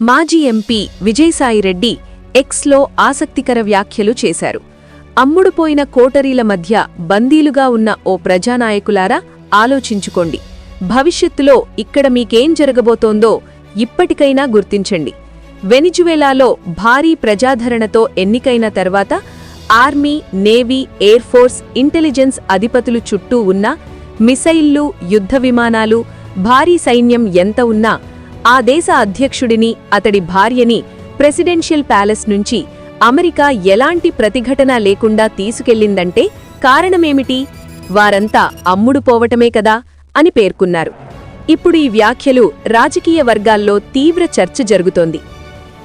మాజీ ఎంపీ విజయసాయిరెడ్డి ఎక్స్లో ఆసక్తికర వ్యాఖ్యలు చేశారు. అమ్ముడుపోయిన కోటరీల మధ్య బందీలుగా ఉన్న ఓ ప్రజానాయకులారా ఆలోచించుకోండి. భవిష్యత్తులో ఇక్కడ మీకేం జరగబోతోందో ఇప్పటికైనా గుర్తించండి. వెనిజువేలాలో భారీ ప్రజాధరణతో ఎన్నికైన తర్వాత army navy air force intelligence అధిపతులు చుట్టూ ఉన్న మిసైళ్ళు యుద్ధ విమానాలు భారీ సైన్యం ఎంత ఉన్నా ఆ దేశ అధ్యక్షుడిని అతడి భార్యని ప్రెసిడెన్షియల్ ప్యాలెస్ నుంచి అమెరికా ఎలాంటి ప్రతిఘటన లేకుండా తీసుకెళ్ళిందంటే కారణమేమిటి? వారంతా అమ్ముడు పోవటమే కదా అని పేర్కొన్నారు. ఇప్పుడు ఈ వ్యాఖ్యలు రాజకీయ వర్గాల్లో తీవ్ర చర్చ జరుగుతోంది.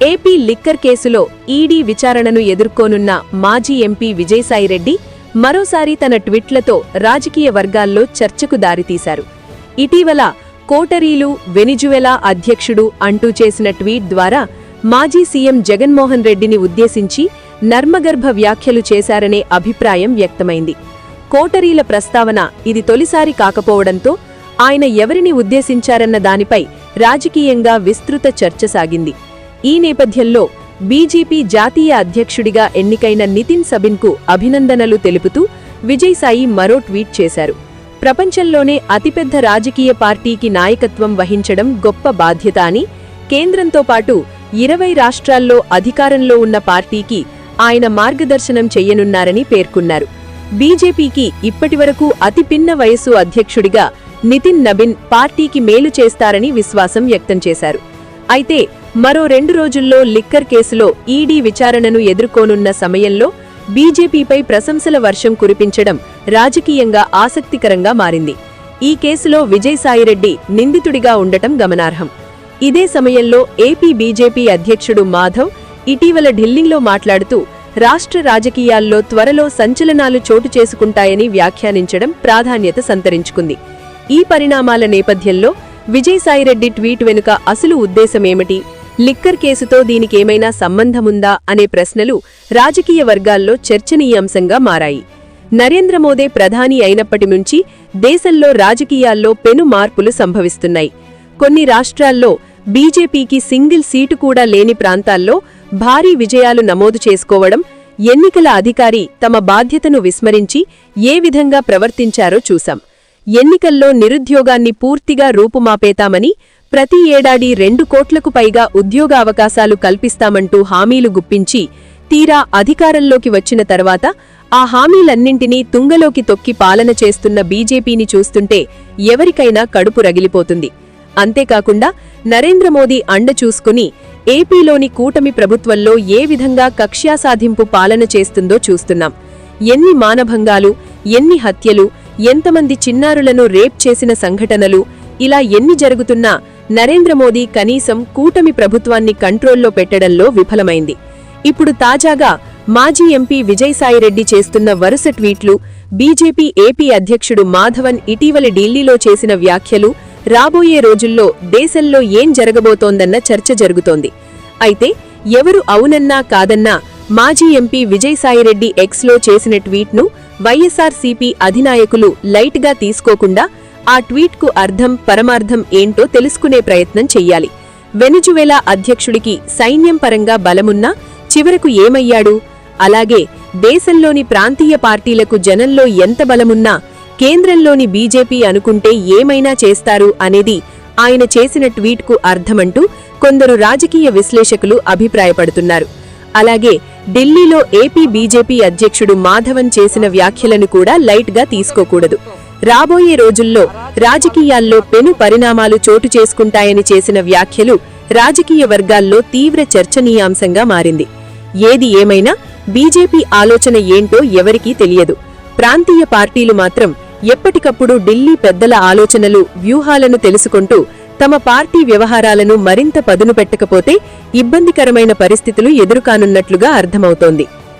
ఏపీ లిక్కర్ కేసులో ఈడీ విచారణను ఎదుర్కోనున్న మాజీ ఎంపీ విజయసాయిరెడ్డి మరోసారి తన ట్విట్లతో రాజకీయ వర్గాల్లో చర్చకు దారితీశారు. ఇటీవల కోటరీలు వెనిజువెలా అధ్యక్షుడు అంటూ చేసిన ట్వీట్ ద్వారా మాజీ సీఎం జగన్మోహన్ రెడ్డిని ఉద్దేశించి నర్మగర్భ వ్యాఖ్యలు చేశారనే అభిప్రాయం వ్యక్తమైంది. కోటరీల ప్రస్తావన ఇది తొలిసారి కాకపోవడంతో ఆయన ఎవరిని ఉద్దేశించారన్న దానిపై రాజకీయంగా విస్తృత చర్చ సాగింది. ఈ నేపథ్యంలో బీజేపీ జాతీయ అధ్యక్షుడిగా ఎన్నికైన నితిన్ సబిన్కు అభినందనలు తెలుపుతూ విజయసాయి మరో ట్వీట్ చేశారు. ప్రపంచంలోనే అతిపెద్ద రాజకీయ పార్టీకి నాయకత్వం వహించడం గొప్ప బాధ్యత అని కేంద్రంతో పాటు ఇరవై రాష్ట్రాల్లో అధికారంలో ఉన్న పార్టీకి ఆయన మార్గదర్శనం చెయ్యనున్నారని పేర్కొన్నారు. బీజేపీకి ఇప్పటివరకు అతి పిన్న వయస్సు అధ్యక్షుడిగా నితిన్ నబిన్ పార్టీకి మేలు చేస్తారని విశ్వాసం వ్యక్తం చేశారు. అయితే మరో రెండు రోజుల్లో లిక్కర్ కేసులో ఈడీ విచారణను ఎదుర్కోనున్న సమయంలో బీజేపీపై ప్రశంసల వర్షం కురిపించడం రాజకీయంగా ఆసక్తికరంగా మారింది. ఈ కేసులో విజయసాయిరెడ్డి నిందితుడిగా ఉండటం గమనార్హం. ఇదే సమయంలో ఏపీ బీజేపీ అధ్యక్షుడు మాధవ్ ఇటీవల ఢిల్లీలో మాట్లాడుతూ రాష్ట్ర రాజకీయాల్లో త్వరలో సంచలనాలు చోటు చేసుకుంటాయని వ్యాఖ్యానించడం ప్రాధాన్యత సంతరించుకుంది. ఈ పరిణామాల నేపథ్యంలో విజయసాయిరెడ్డి ట్వీట్ వెనుక అసలు ఉద్దేశమేమిటి? లిక్కర్ కేసుతో దీనికేమైనా సంబంధముందా అనే ప్రశ్నలు రాజకీయ వర్గాల్లో చర్చనీయాంశంగా మారాయి. నరేంద్ర మోదీ ప్రధాని అయినప్పటి నుంచి దేశంలో రాజకీయాల్లో పెను మార్పులు సంభవిస్తున్నాయి. కొన్ని రాష్ట్రాల్లో బీజేపీకి సింగిల్ సీటు కూడా లేని ప్రాంతాల్లో భారీ విజయాలు నమోదు చేసుకోవడం ఎన్నికల అధికారి తమ బాధ్యతను విస్మరించి ఏ విధంగా ప్రవర్తించారో చూశాం. ఎన్నికల్లో నిరుద్యోగాన్ని పూర్తిగా రూపుమాపేతామని ప్రతి ఏడాది రెండు కోట్లకు పైగా ఉద్యోగ అవకాశాలు కల్పిస్తామంటూ హామీలు గుప్పించి తీరా అధికారంలోకి వచ్చిన తర్వాత ఆ హామీలన్నింటినీ తుంగలోకి తొక్కి పాలన చేస్తున్న బీజేపీని చూస్తుంటే ఎవరికైనా కడుపు రగిలిపోతుంది. అంతేకాకుండా నరేంద్ర మోదీ అండ చూసుకుని ఏపీలోని కూటమి ప్రభుత్వంలో ఏ విధంగా కక్ష్యా సాధింపు పాలన చేస్తుందో చూస్తున్నాం. ఎన్ని మానభంగాలు ఎన్ని హత్యలు ఎంతమంది చిన్నారులను రేప్ చేసిన సంఘటనలు ఇలా ఎన్ని జరుగుతున్నా నరేంద్ర మోదీ కనీసం కూటమి ప్రభుత్వాన్ని కంట్రోల్లో పెట్టడంలో విఫలమైంది. ఇప్పుడు తాజాగా మాజీ ఎంపీ విజయసాయిరెడ్డి చేస్తున్న వరుస ట్వీట్లు బీజేపీ ఏపీ అధ్యక్షుడు మాధవన్ ఇటీవలి ఢిల్లీలో చేసిన వ్యాఖ్యలు రాబోయే రోజుల్లో దేశంలో ఏం జరగబోతోందన్న చర్చ జరుగుతోంది. అయితే ఎవరు అవునన్నా కాదన్నా మాజీ ఎంపీ విజయసాయిరెడ్డి ఎక్స్లో చేసిన ట్వీట్ను వైఎస్ఆర్సీపీ అధినాయకులు లైట్గా తీసుకోకుండా ఆ ట్వీట్కు అర్థం పరమార్థం ఏంటో తెలుసుకునే ప్రయత్నం చెయ్యాలి. వెనుజువెలా అధ్యక్షుడికి సైన్యం పరంగా బలమున్నా చివరకు ఏమయ్యాడు? అలాగే దేశంలోని ప్రాంతీయ పార్టీలకు జనంలో ఎంత బలమున్నా కేంద్రంలోని బీజేపీ అనుకుంటే ఏమైనా చేస్తారు అనేది ఆయన చేసిన ట్వీట్కు అర్థమంటూ కొందరు రాజకీయ విశ్లేషకులు అభిప్రాయపడుతున్నారు. అలాగే ఢిల్లీలో ఏపీ బీజేపీ అధ్యక్షుడు మాధవన్ చేసిన వ్యాఖ్యలను కూడా లైట్గా తీసుకోకూడదు. రాబోయే రోజుల్లో రాజకీయాల్లో పెను పరిణామాలు చోటు చేసుకుంటాయని చేసిన వ్యాఖ్యలు రాజకీయ వర్గాల్లో తీవ్ర చర్చనీయాంశంగా మారింది. ఏది ఏమైనా బీజేపీ ఆలోచన ఏంటో ఎవరికీ తెలియదు. ప్రాంతీయ పార్టీలు మాత్రం ఎప్పటికప్పుడు ఢిల్లీ పెద్దల ఆలోచనలు వ్యూహాలను తెలుసుకుంటూ తమ పార్టీ వ్యవహారాలను మరింత పదును పెట్టకపోతే ఇబ్బందికరమైన పరిస్థితులు ఎదురుకానున్నట్లుగా అర్థమవుతోంది.